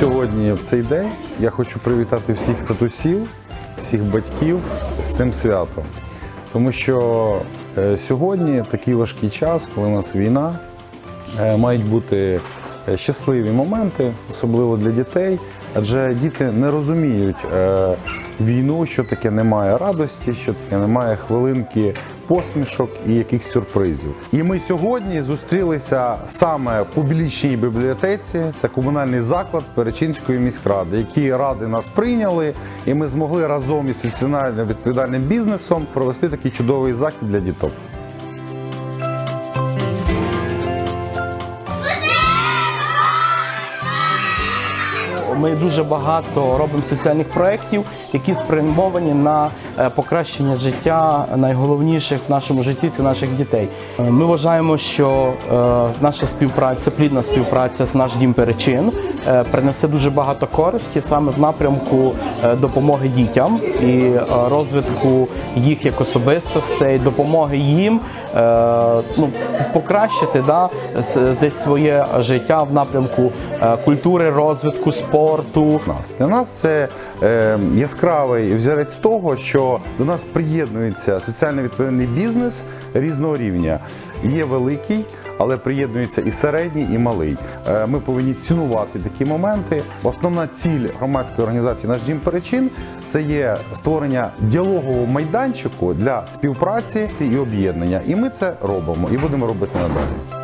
Сьогодні, в цей день, я хочу привітати всіх татусів, всіх батьків з цим святом. Тому що е, сьогодні такий важкий час, коли у нас війна, е, мають бути е, щасливі моменти, особливо для дітей, адже діти не розуміють війну, що таке немає радості, що таке немає хвилинки посмішок і якихось сюрпризів. І ми сьогодні зустрілися саме в публічній бібліотеці. Це комунальний заклад Перечинської міськради, які ради нас прийняли, і ми змогли разом із соціально відповідальним бізнесом провести такий чудовий захід для діток. Ми дуже багато робимо соціальних проєктів, які спрямовані на е, покращення життя найголовніших в нашому житті це наших дітей. Е, Ми вважаємо, що е, наша співпраця, плідна співпраця з наш дім перечин принесе дуже багато користі саме в напрямку е, допомоги дітям і е, розвитку їх як особистостей, допомоги їм е, ну, покращити да, десь своє життя в напрямку е, культури, розвитку, спорту. Для нас це е, яскравий взірець того, що до нас приєднується соціально відповідальний бізнес різного рівня. Є великий, але приєднується і середній, і малий. Е, ми повинні цінувати такі моменти. Основна ціль громадської організації Наш дім перечин це є створення діалогового майданчику для співпраці і об'єднання. І ми це робимо і будемо робити надалі.